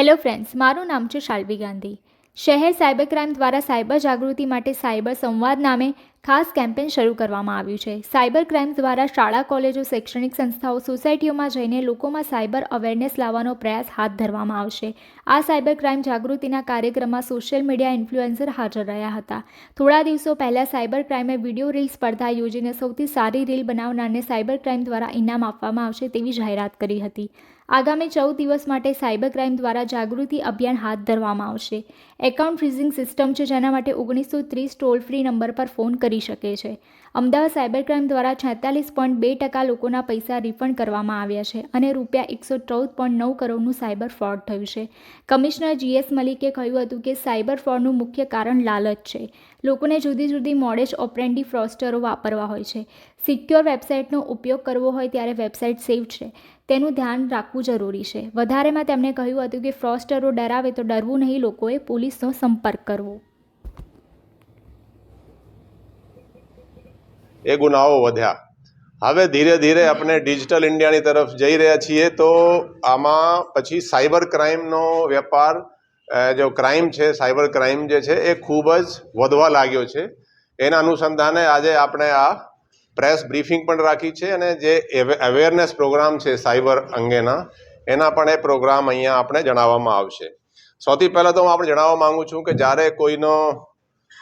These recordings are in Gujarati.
હેલો ફ્રેન્ડ્સ, મારું નામ છે શાલ્વી ગાંધી. શહેર સાયબર ક્રાઇમ દ્વારા સાયબર જાગૃતિ માટે સાયબર સંવાદ નામે ખાસ કેમ્પેન શરૂ કરવામાં આવ્યું છે. સાયબર ક્રાઇમ દ્વારા શાળા, કોલેજો, શૈક્ષણિક સંસ્થાઓ, સોસાયટીઓમાં જઈને લોકોમાં સાયબર અવેરનેસ લાવવાનો પ્રયાસ હાથ ધરવામાં આવશે. આ સાયબર ક્રાઇમ જાગૃતિના કાર્યક્રમમાં સોશિયલ મીડિયા ઇન્ફ્લુએન્સર હાજર રહ્યા હતા. થોડા દિવસો પહેલાં સાયબર ક્રાઇમે વીડિયો રીલ સ્પર્ધા યોજીને સૌથી સારી રીલ બનાવનારને સાયબર ક્રાઇમ દ્વારા ઇનામ આપવામાં આવશે તેવી જાહેરાત કરી હતી. આગામી ચૌદ દિવસ માટે સાયબર ક્રાઇમ દ્વારા જાગૃતિ અભિયાન હાથ ધરવામાં આવશે. એકાઉન્ટ ફ્રીઝિંગ સિસ્ટમ છે, જેના માટે ઓગણીસો ત્રીસ ટોલ ફ્રી નંબર પર ફોન કરી શકે છે. અમદાવાદ સાયબર ક્રાઇમ દ્વારા છેતાલીસ પોઈન્ટ બે ટકા લોકોના પૈસા રિફંડ કરવામાં આવ્યા છે અને રૂપિયા એકસો ચૌદ પોઈન્ટ નવ કરોડનું સાયબર ફ્રોડ થયું છે. કમિશનર જીએસ મલિકે કહ્યું હતું કે સાયબર ફ્રોડનું મુખ્ય કારણ લાલચ છે. લોકોને જુદી જુદી મોડેજ ઓપરેન્ડી ફ્રોસ્ટરો વાપરવા હોય છે. સિક્યોર વેબસાઇટનો ઉપયોગ કરવો હોય ત્યારે વેબસાઇટ સેફ છે. તેનું ધ્યાન રાખવું જરૂરી છે. વધારેમાં તેમણે કહ્યું હતું કે ફ્રોસ્ટરો ડરાવે તો ડરવું નહીં, લોકોએ પોલીસનો સંપર્ક કરવો. એ ગુનાઓ વધ્યા. હવે ધીરે ધીરે આપણે ડિજિટલ ઇન્ડિયાની તરફ જઈ રહ્યા છીએ તો આમાં પછી સાયબર ક્રાઇમનો વેપાર જો ક્રાઇમ છે, સાયબર ક્રાઇમ જે છે એ ખૂબ જ વધવા લાગ્યો છે. એના અનુસંધાને આજે આપણે આ પ્રેસ બ્રીફિંગ પણ રાખી છે અને જે અવેરનેસ પ્રોગ્રામ છે સાયબર અંગેના, એના પણ એ પ્રોગ્રામ અહીંયા આપણે જણાવવામાં આવશે. સૌથી પહેલાં તો હું આપણે જણાવવા માગું છું કે જ્યારે કોઈનો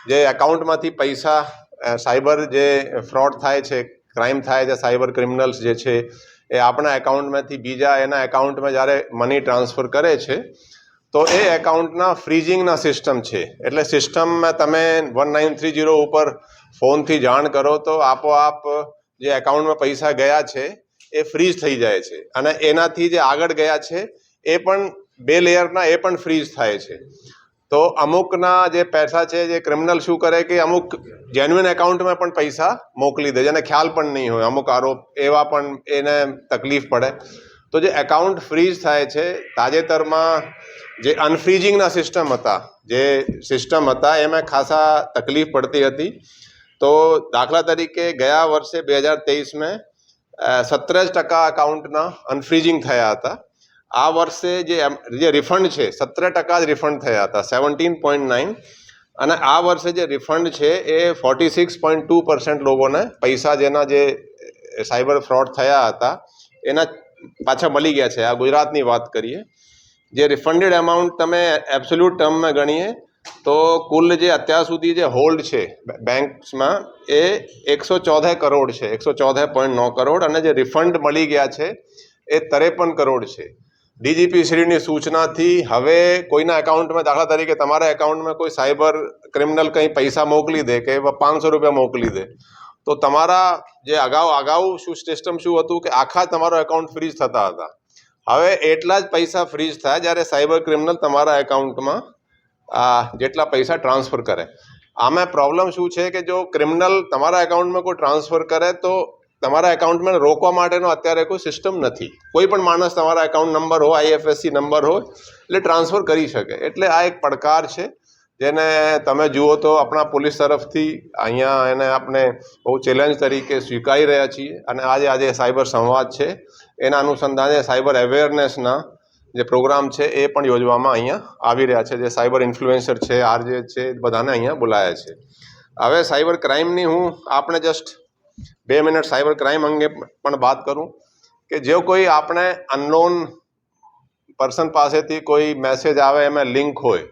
જે એકાઉન્ટમાંથી પૈસા સાયબર જે ફ્રોડ થાય છે, ક્રાઇમ થાય છે, સાયબર ક્રિમિનલ્સ જે છે, એ આપણા એકાઉન્ટમાંથી બીજા એના એકાઉન્ટમાં જ્યારે મની ટ્રાન્સફર કરે છે તો એ એકાઉન્ટના ફ્રીઝિંગના સિસ્ટમ છે. એટલે સિસ્ટમમાં તમે વન નાઇન થ્રી જીરો ઉપર ફોનથી જાણ કરો તો આપોઆપ જે એકાઉન્ટમાં પૈસા ગયા છે, એ ફ્રીઝ થઈ જાય છે. અને એનાથી જે આગળ ગયા છે, એ પણ બે લેયરના એ પણ ફ્રીઝ થાય છે. તો અમુકના જે પૈસા છે, જે ક્રિમિનલ શું કરે કે અમુક જેન્યુઅન એકાઉન્ટમાં પણ પૈસા મોકલી દે જેને ખ્યાલ પણ નહીં હોય, અમુક આરોપ એવા પણ એને તકલીફ પડે. તો જે એકાઉન્ટ ફ્રીઝ થાય છે, તાજેતરમાં જે અનફ્રીઝિંગના સિસ્ટમ હતા, જે સિસ્ટમ હતા, એમાં ખાસા તકલીફ પડતી હતી. તો દાખલા તરીકે ગયા વર્ષે બે હજાર તેવીસમાં સત્તર જ ટકા અકાઉન્ટના અનફ્રીઝિંગ થયા હતા. આ વર્ષે જે જે રિફંડ છે, સત્તર ટકા જ રિફંડ થયા હતા સેવન્ટીન પોઈન્ટ નાઇન અને આ વર્ષે જે રિફંડ છે, એ forty six point two percent લોકોને પૈસા જેના જે સાયબર ફ્રોડ થયા હતા, એના પાછા મળી ગયા છે. આ ગુજરાતની વાત કરીએ, જે રિફંડેડ અમાઉન્ટ તમે એબ્સોલ્યુટ ટર્મમાં ગણીએ, તો કુલ જે અત્યાર સુધી જે હોલ્ડ છે બેંક્સમાં એ એકસો ચોદહ કરોડ છે. એકસો ચોદહ પોઈન્ટ નવ કરોડ અને જે રિફંડ મળી ગયા છે, એ ત્રેપન કરોડ છે. ડીજીપી શ્રીની સૂચનાથી હવે કોઈના એકાઉન્ટમાં, દાખલા તરીકે તમારા એકાઉન્ટમાં કોઈ સાયબર ક્રિમિનલ કંઈ પૈસા મોકલી દે કે પાંચસો રૂપિયા મોકલી દે તો તમારા જે અગાઉ અગાઉ શું સિસ્ટમ શું હતું કે આખા તમારો એકાઉન્ટ ફ્રીઝ થતા હતા? હવે એટલા જ પૈસા ફ્રીઝ થાય જ્યારે સાયબર ક્રિમિનલ તમારા એકાઉન્ટમાં જેટલા પૈસા ટ્રાન્સફર કરે. આમાં પ્રોબ્લેમ શું છે કે જો ક્રિમિનલ તમારા એકાઉન્ટમાં કોઈ ટ્રાન્સફર કરે તો તમારા એકાઉન્ટમાં રોકવા માટેનો અત્યારે કોઈ સિસ્ટમ નથી. કોઈ પણ માણસ તમારા એકાઉન્ટ નંબર હોય આઈએફએસસી નંબર હોય, એટલે ટ્રાન્સફર કરી શકે. એટલે આ એક પડકાર છે. જેને તમે જુઓ તો આપણા પોલીસ તરફથી અહીંયા એને આપણે બહુ ચેલેન્જ તરીકે સ્વીકારી રહ્યા છીએ અને આજે આજે સાયબર સંવાદ છે. એના અનુસંધાને સાયબર અવેરનેસના જે પ્રોગ્રામ છે એ પણ યોજવામાં અહીંયા આવી રહ્યા છે. જે સાયબર ઇન્ફ્લુએન્સર છે, આરજે છે, બધાને અહીંયા બોલાયા છે. હવે સાયબર ક્રાઇમની હું આપણે જસ્ટ બે મિનિટ સાયબર ક્રાઇમ અંગે પણ વાત કરું કે જે કોઈ આપણે અનનોન પર્સન પાસેથી કોઈ મેસેજ આવે, એમાં લિંક હોય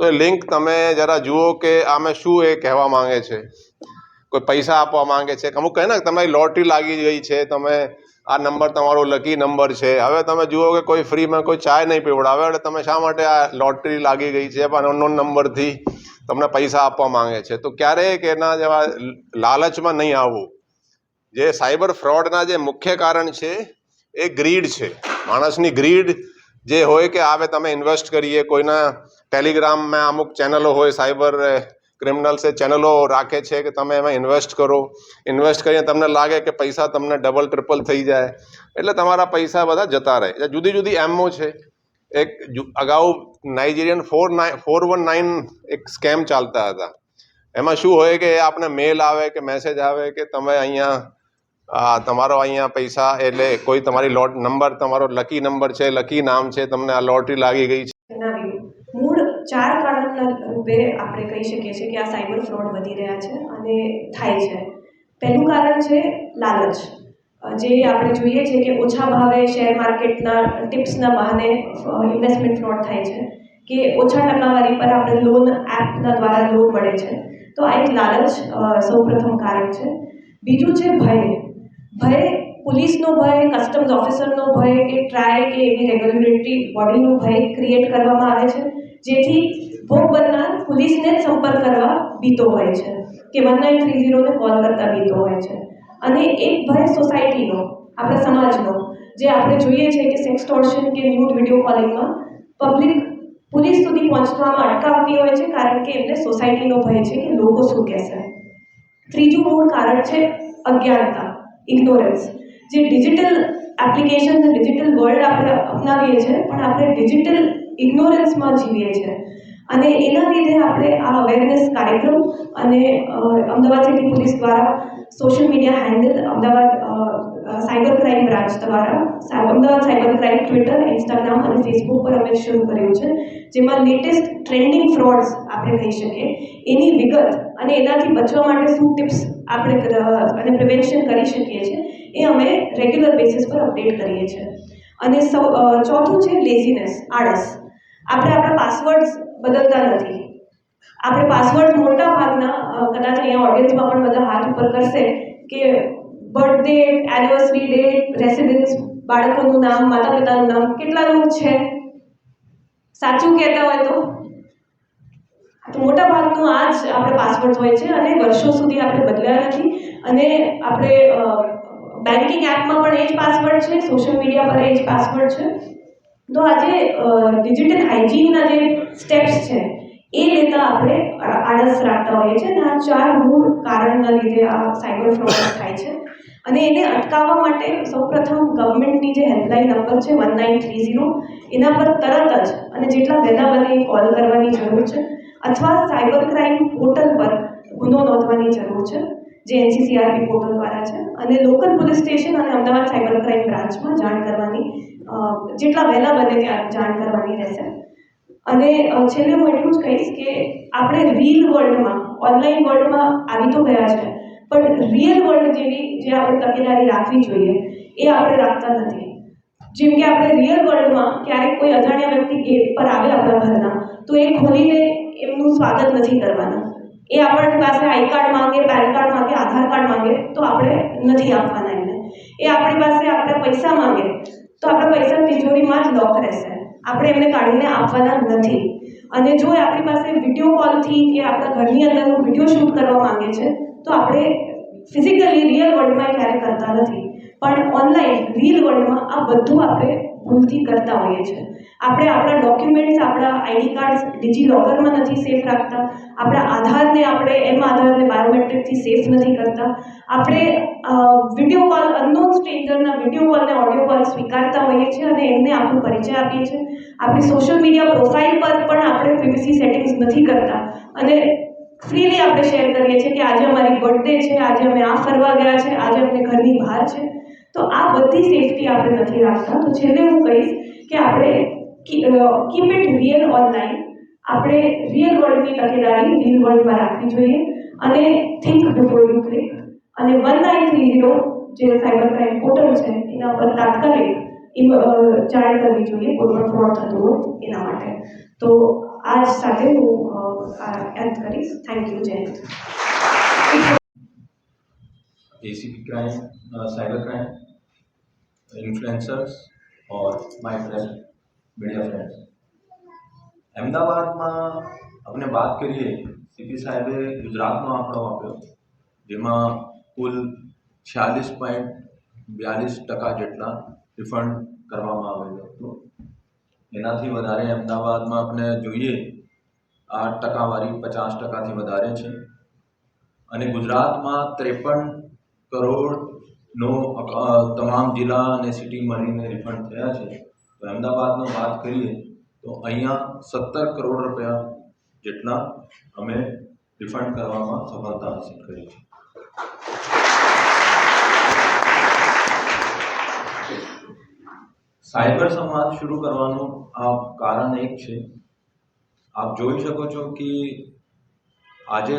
તો એ લિંક તમે જરા જુઓ કે આમે શું એ કહેવા માંગે છે. કોઈ પૈસા આપવા માંગે છે અમુક કહે ને તમારી લોટરી લાગી ગઈ છે, તમે આ નંબર તમારો લકી નંબર છે. હવે તમે જુઓ કે કોઈ ફ્રીમાં કોઈ ચાય નહીં પીવડાવે એટલે તમે શા માટે આ લોટરી લાગી ગઈ છે, પણ અનનોન નંબરથી તમને પૈસા આપવા માંગે છે. તો ક્યારેક એના જેવા લાલચમાં નહીં આવવું. જે સાયબર ફ્રોડના જે મુખ્ય કારણ છે, એ ગ્રીડ છે. માણસની ગ્રીડ જે હોય કે આવે તમે ઇન્વેસ્ટ કરીએ, કોઈના ટેલિગ્રામમાં અમુક ચેનલો હોય સાયબર ક્રિમિનલ્સ એ ચેનલો રાખે છે કે તમે એમાં ઇન્વેસ્ટ કરો. ઇન્વેસ્ટ કરીને તમને લાગે કે પૈસા તમને ડબલ ટ્રિપલ થઈ જાય. એટલે તમારા પૈસા બધા જતા રહે. જુદી જુદી એમઓ છે. એક અગાઉ Nigerian four nine four one nine એક સ્કેમ ચાલતા હતા. એમાં શું હોય કે આપણે મેલ આવે કે મેસેજ આવે કે તમે અહીંયા, આ, તમારો અહીંયા પૈસા એટલે કોઈ તમારી લોટ નંબર તમારો લકી નંબર છે લકી નામ છે, તમને આ લોટરી લાગી ગઈ છે. ચાર કારણના રૂપે આપણે કહી શકીએ છીએ કે આ સાયબર ફ્રોડ વધી રહ્યા છે અને થાય છે. પહેલું કારણ છે લાલચ. જે આપણે જોઈએ છે કે ઓછા ભાવે શેર માર્કેટના ટિપ્સના બહાને ઇન્વેસ્ટમેન્ટ ફ્રોડ થાય છે. કે ઓછા ટકાવારી પર આપણે લોન, એપના દ્વારા લોન મળે છે. તો આ એક લાલચ સૌપ્રથમ કારણ છે. બીજું છે ભય. ભય પોલીસનો ભય, કસ્ટમ્સ ઓફિસરનો ભય કે ટ્રાય કે એવી રેગ્યુલેટરી બોડીનો ભય ક્રિએટ કરવામાં આવે છે. જેથી ભોગ બનનાર પોલીસને જ સંપર્ક કરવા બીતો હોય છે, કે વન નાઇન થ્રી ઝીરોને કોલ કરતા બીતો હોય છે. અને એક ભય સોસાયટીનો આપણા સમાજનો, જે આપણે જોઈએ છે કે સેક્સ ટોર્શન કે ન્યૂડ વીડિયો કોલિંગમાં પબ્લિક પોલીસ સુધી પહોંચવામાં અટકાવતી હોય છે, કારણ કે એમને સોસાયટીનો ભય છે કે લોકો શું કહેશે. ત્રીજું મૂળ કારણ છે અજ્ઞાનતા ઇગ્નોરન્સ જે ડિજિટલ એપ્લિકેશન ડિજિટલ વર્લ્ડ આપણે અપનાવીએ છીએ, પણ આપણે ડિજિટલ ઇગ્નોરન્સમાં જીવીએ છીએ. અને એના લીધે આપણે આ અવેરનેસ કાર્યક્રમ અને અમદાવાદ સિટી પોલીસ દ્વારા social media handle Ahmedabad cyber crime branch દ્વારા Ahmedabad cyber crime Twitter Instagram અને ફેસબુક પર અમે શરૂ કર્યું છે, જેમાં લેટેસ્ટ ટ્રેન્ડિંગ ફ્રોડ્સ આપણે કહી શકીએ. એની વિગત અને એનાથી બચવા માટે શું ટિપ્સ આપણે અને પ્રિવેન્શન કરી શકીએ છીએ, એ અમે રેગ્યુલર બેસિસ પર અપડેટ કરીએ છીએ. અને સૌ ચોથું છે લેઝીનેસ આળસ. આપણે આપણા પાસવર્ડ્સ બદલતા નથી. આપણે પાસવર્ડ મોટા ભાગના કદાચ અહીંયા ઓડિયન્સમાં પણ બધા હાથ ઉપર કરશે કે બર્થડે એનિવર્સરી ડેટ રેસિડન્સ બાળકોનું નામ માતા પિતાનું નામ કેટલાનું છે? સાચું કહેતા હોય તો? તો મોટા ભાગનું આ જ આપણે પાસવર્ડ હોય છે અને વર્ષો સુધી આપણે બદલ્યા નથી અને આપણે બેન્કિંગ એપમાં પણ એ જ પાસવર્ડ છે સોશિયલ મીડિયા પર એ જ પાસવર્ડ છે. તો આજે ડિજિટલ હાઇજીનના જે સ્ટેપ્સ છે, એ લેતા આપણે આળસ રાખતા હોઈએ છીએ અને આ ચાર મૂળ કારણના લીધે આ સાયબર ફ્રોડ થાય છે. અને એને અટકાવવા માટે સૌપ્રથમ ગવર્મેન્ટની જે હેલ્પલાઇન નંબર છે વન નાઇન થ્રી ઝીરો એના પર તરત જ અને જેટલા વહેલા બને કોલ કરવાની જરૂર છે, અથવા સાયબર ક્રાઇમ પોર્ટલ પર ગુનો નોંધવાની જરૂર છે. જે એનસીસીઆરપી પોર્ટલ દ્વારા છે. અને લોકલ પોલીસ સ્ટેશન અને અમદાવાદ સાયબર ક્રાઇમ બ્રાન્ચમાં જાણ કરવાની જેટલા વહેલા બને ત્યાં જાણ કરવાની રહેશે. અને છેલ્લે હું એટલું જ કહીશ કે આપણે રીલ વર્લ્ડમાં ઓનલાઈન વર્લ્ડમાં આવી તો ગયા છે, પણ રિયલ વર્લ્ડ જેવી જે આપણે તકેદારી રાખવી જોઈએ, એ આપણે રાખતા નથી. જેમ કે આપણે રિયલ વર્લ્ડમાં ક્યારેક કોઈ અજાણ્યા વ્યક્તિ ગેટ પર આવે આપણા ઘરના, તો એ ખોલીને એમનું સ્વાગત નથી કરવાના. એ આપણી પાસે આઈ કાર્ડ માંગે, પેન કાર્ડ માંગે, આધાર કાર્ડ માંગે, તો આપણે નથી આપવાના એને એ આપણી પાસે આપણે પૈસા માંગે, તો આપણા પૈસા તિજોરીમાં જ લોક રહેશે. આપણે એમને કાઢીને આપવાના નથી. અને જો આપણી પાસે વીડિયો કોલથી કે આપણા ઘરની અંદરનો વીડિયો શૂટ કરવા માંગે છે, તો આપણે ફિઝિકલી રિયલ વર્લ્ડમાં ક્યારે કરતા નથી. પણ ઓનલાઈન રીલ વર્લ્ડમાં આ બધું આપણે ભૂલથી કરતા હોઈએ છીએ. આપણે આપણા ડોક્યુમેન્ટ્સ આપણા આઈડી કાર્ડ્સ ડિજી લોકરમાં નથી સેફ રાખતા. આપણા આધારને આપણે, એમ આધારને બાયોમેટ્રિકથી સેફ નથી કરતા. આપણે વીડિયો કોલ અનનોન સ્ટ્રેન્જરના વીડિયો કોલને ઓડિયો કોલ સ્વીકારતા હોઈએ છીએ અને એમને આપણો પરિચય આપીએ છીએ. આપણી સોશિયલ મીડિયા પ્રોફાઇલ પર પણ આપણે પ્રિવસી સેટિંગ્સ નથી કરતા. અને ફ્રીલી આપણે શેર કરીએ છીએ કે આજે અમારી બર્થડે છે, આજે અમે આ ફરવા ગયા છે, આજે અમને ઘરની બહાર છે. તો આ બધી સેફટી આપણે નથી રાખતા. તો છેલ્લે હું કહીશ કે આપણે કીપ ઇટ રિયલ ઓનલાઈન આપણે રિયલ વર્લ્ડની તકેદારી રિયલ વર્લ્ડમાં રાખવી જોઈએ અને થિંક બિફોર યુ ક્લિક અને વન નાઇન થ્રી ઝીરો જે સાયબર ક્રાઇમ પોર્ટલ છે, એના પર તાત્કાલિક જાણ કરવી જોઈએ, કોઈ પણ ફ્રોડ થતું હોય એના માટે. તો આ જ સાથે હું એન્ડ કરીશ. થેન્ક યુ જય Hind ACP crime cyber crime influencers और माय फ्रेंड मीडिया फ्रेंड्स અમદાવાદમાં આપણે વાત કરીએ સીપી સાહેબે ગુજરાતનો આંકડો આપ્યો જેમાં કુલ છ્યાલીસ પોઈન્ટ બ્યાલીસ ટકા જેટલા રિફંડ કરવામાં આવેલું હતું એનાથી વધારે અમદાવાદમાં આપણે જોઈએ આ ટકાવારી પચાસ ટકાથી વધારે છે અને ગુજરાતમાં ત્રેપન કરોડનો તમામ જિલ્લા અને સિટી મળીને રિફંડ થયા છે. તો અમદાવાદનો વાત કરીએ તો અહીંયા સત્તર કરોડ રૂપિયા જેટલા અમે રિફંડ કરવામાં સફળતા હાંસલ કરી છે. સાયબર સંવાદ શરૂ કરવાનું આ કારણ એક છે. આપ જોઈ શકો છો કે આજે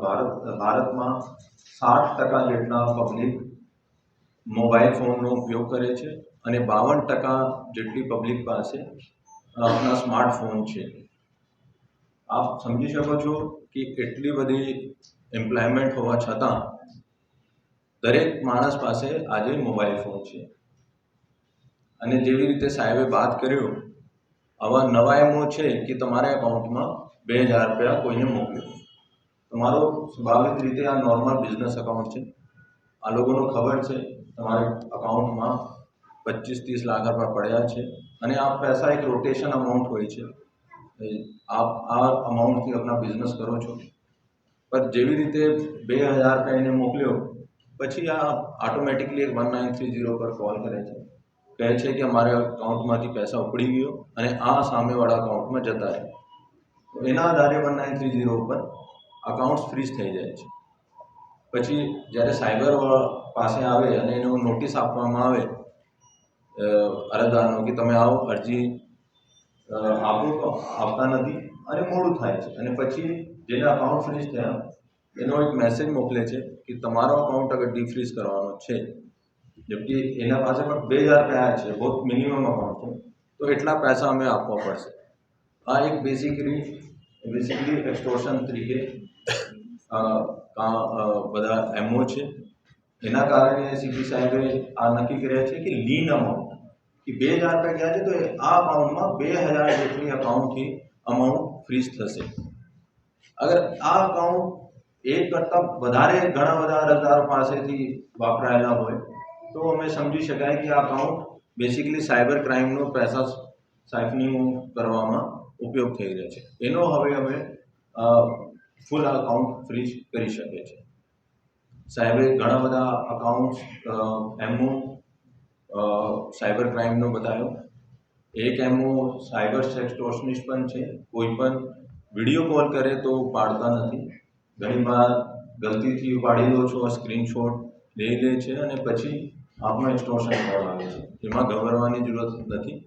ભારત, ભારતમાં સાઠ ટકા જેટલા પબ્લિક મોબાઈલ ફોનનો ઉપયોગ કરે છે અને બાવન ટકા જેટલી પબ્લિક પાસે આપણા સ્માર્ટફોન છે. આપ સમજી શકો છો કે એટલી બધી એમ્પ્લોયમેન્ટ હોવા છતાં, દરેક માણસ પાસે આજે મોબાઈલ ફોન છે. અને જેવી રીતે સાહેબે વાત કર્યું, આવા નવા એમો છે કે તમારા એકાઉન્ટમાં બે હજાર રૂપિયા કોઈને મોકલ્યો. તમારો સ્વાભાવિક રીતે આ નોર્મલ બિઝનેસ એકાઉન્ટ છે. આ લોકોનો ખબર છે, તમારે અકાઉન્ટમાં પચીસ ત્રીસ લાખ રૂપિયા પડ્યા છે અને આ પૈસા એક રોટેશન અમાઉન્ટ હોય છે. આપ, આ અમાઉન્ટથી આપણા બિઝનેસ કરો છો. પણ જેવી રીતે બે હજાર રૂપિયા એને મોકલ્યો, પછી આ ઓટોમેટિકલી એક વન નાઇન થ્રી ઝીરો પર કોલ કરે છે. કહે છે કે અમારા અકાઉન્ટમાંથી પૈસા ઉપડી ગયો અને આ સામેવાળા અકાઉન્ટમાં જતા રહે. એના આધારે વન નાઇન થ્રી ઝીરો ઉપર અકાઉન્ટ્સ ફ્રીઝ થઈ જાય છે. પછી જ્યારે સાયબર પાસે આવે અને એનો નોટિસ આપવામાં આવે અરજદારનો કે તમે આવો, અરજી આપો આપતા નથી અને મોડું થાય છે. અને પછી જેને અકાઉન્ટ ફ્રીઝ થયા, એનો એક મેસેજ મોકલે છે કે તમારો અકાઉન્ટ અગર ડીફ્રીઝ કરવાનો છે, જેમકે એના પાસે પણ બે હજાર રૂપિયા છે, બહુ મિનિમમ અમાઉન્ટ છે, તો એટલા પૈસા અમે આપવા પડશે. આ એક બેસિકલી બેસિકલી એક્સટોર્શન તરીકે બધા એમઓ છે. એના કારણે સીપી સાહેબે આ નક્કી કર્યા છે કે લીન અમાઉન્ટ કે બે હજાર રૂપિયા ગયા છે તો આ અકાઉન્ટમાં બે હજાર જેટલી અકાઉન્ટથી અમાઉન્ટ ફ્રીઝ થશે. અગર આ અકાઉન્ટ એક કરતાં વધારે ઘણા બધા અરજદારો પાસેથી વાપરાયેલા હોય, તો અમે સમજી શકાય કે આ અકાઉન્ટ બેસિકલી સાયબર ક્રાઇમનો પૈસા સાઇફનિંગ કરવામાં ઉપયોગ થઈ રહ્યો છે. એનો હવે અમે ફૂલ અકાઉન્ટ ફ્રીજ કરી શકે છે. સાહેબે ઘણા બધા અકાઉન્ટ્સ એમનું સાયબર ક્રાઇમનો બતાવ્યો. એક એમનું સાયબર સેક્સટોર્શનિસ્ટ પણ છે. કોઈ પણ વીડિયો કોલ કરે તો પાડતા નથી. ઘણી વાર ગલતીથી પાડી લો છો સ્ક્રીનશોટ લઈ લે છે અને પછી આપનો એક્સટોર્શન કોલ આવે છે. એમાં ગભરવાની જરૂરત નથી.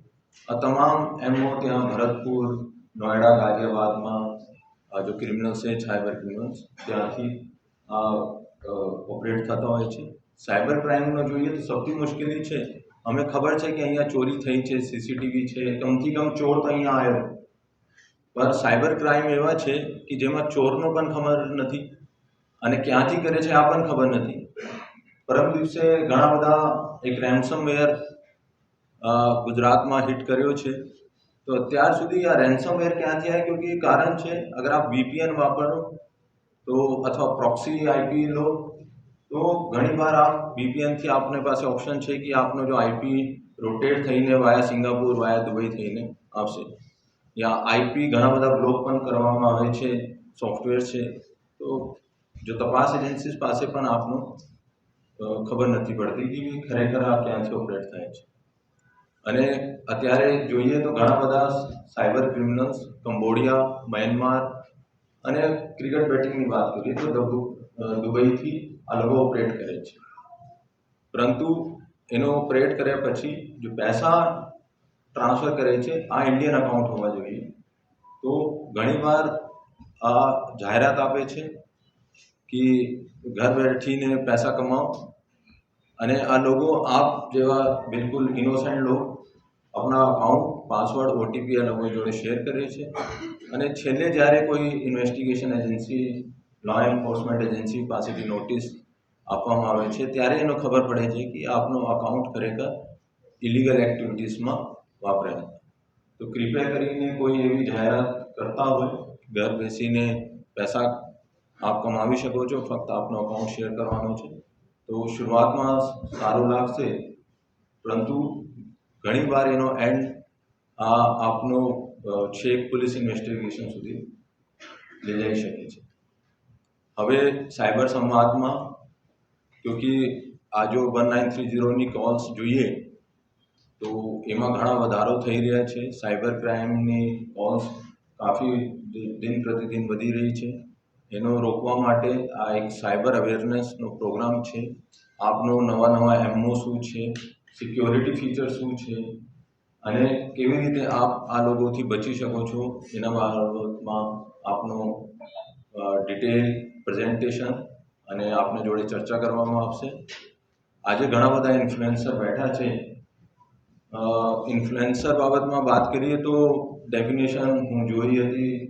આ તમામ એમઓ ત્યાં ભરતપુર નોઈડા ગાઝિયાબાદમાં જો ક્રિમિનલ્સ છે સાયબર ક્રિમિનલ્સ ત્યાંથી આ ઓપરેટ થતા હોય છે. સાયબર ક્રાઇમનો જોઈએ તો સૌથી મુશ્કેલી છે. અમે ખબર છે કે અહીંયા ચોરી થઈ છે સીસીટીવી છે, કમથી કમ ચોર તો અહીંયા આવ્યો. પણ સાયબર ક્રાઇમ એવા છે કે જેમાં ચોરનો પણ ખબર નથી અને ક્યાંથી કરે છે આ પણ ખબર નથી. પરમ દિવસે ઘણા બધા એક રેન્સમવેર ગુજરાતમાં હિટ કર્યો છે. તો અત્યાર સુધી આ રેન્સમવેર ક્યાંથી આવે? ક્યોંકि કારણ છે, અગર આપ વીપીએન વાપરો, તો અથવા પ્રોક્સી આઈપી લો, તો ઘણીવાર આપ વીપીએનથી આપને પાસે ઓપ્શન છે કે આપનો જો આઈપી રોટેટ થઈને વાયા સિંગાપુર વાયા દુબઈ થઈને આવશે. યા આઈપી ઘણા બધા બ્લોક પણ કરવામાં આવે છે, સોફ્ટવેર છે. તો જો તપાસ એજન્સીસ પાસે પણ આપનું ખબર નથી પડતી કે ખરેખર આ ક્યાંથી ઓપરેટ થાય છે. અને અત્યારે જોઈએ તો ઘણા બધા સાયબર ક્રિમિનલ્સ, કંબોડિયા, મ્યાનમાર અને ક્રિકેટ બેટિંગની વાત કરીએ તો દુબઈથી આ લોકો ઓપરેટ કરે છે. પરંતુ એનો ઓપરેટ કર્યા પછી જો પૈસા ટ્રાન્સફર કરે છે આ ઇન્ડિયન અકાઉન્ટ હોવા જોઈએ, તો ઘણીવાર આ જાહેરાત આપે છે કે ઘર બેઠીને પૈસા કમાઓ અને આ લોકો આપ જેવા બિલકુલ ઇનોસેન્ટ લોક આપણા અકાઉન્ટ પાસવર્ડ ઓટીપી આ લોકો જોડે શેર કરે છે અને છેલ્લે જ્યારે કોઈ investigation agency law enforcement agency પાસેથી નોટિસ આપવામાં આવે છે, ત્યારે એનો ખબર પડે છે કે આપનો અકાઉન્ટ ખરેખર ઇલીગલ એક્ટિવિટીઝમાં વાપરાય તો કૃપયા કરીને કોઈ એવી જાહેરાત કરતા હોય, ઘર બેસીને પૈસા આપ કમાવી શકો છો, ફક્ત આપનો અકાઉન્ટ શેર કરવાનો છે. તો શરૂઆતમાં સારું લાગશે, પરંતુ ઘણીવાર એનો એન્ડ આ આપનો છેક પોલીસ ઇન્વેસ્ટિગેશન સુધી લઈ જઈ શકે છે. હવે સાયબર સંવાદમાં, ક્યોંકિ આ જો વન નાઇન થ્રી ઝીરોની કોલ્સ જોઈએ, તો એમાં ઘણા વધારો થઈ રહ્યા છે. સાયબર ક્રાઇમની કોલ્સ કાફી દિન પ્રતિદિન વધી રહી છે. એનો રોકવા માટે આ એક સાયબર અવેરનેસનો પ્રોગ્રામ છે. આપનો નવા નવા એમઓ શું છે? સિક્યોરિટી ફીચર શું છે? અને કેવી રીતે આપ આ લોકોથી બચી શકો છો? એના બાબતમાં આપનું ડિટેલ પ્રેઝન્ટેશન અને આપને જોડે ચર્ચા કરવામાં આવશે. આજે ઘણા બધા ઇન્ફ્લુએન્સર બેઠા છે. ઇન્ફ્લુએન્સર બાબતમાં વાત કરીએ તો ડેફિનેશન હું જોઈ હતી.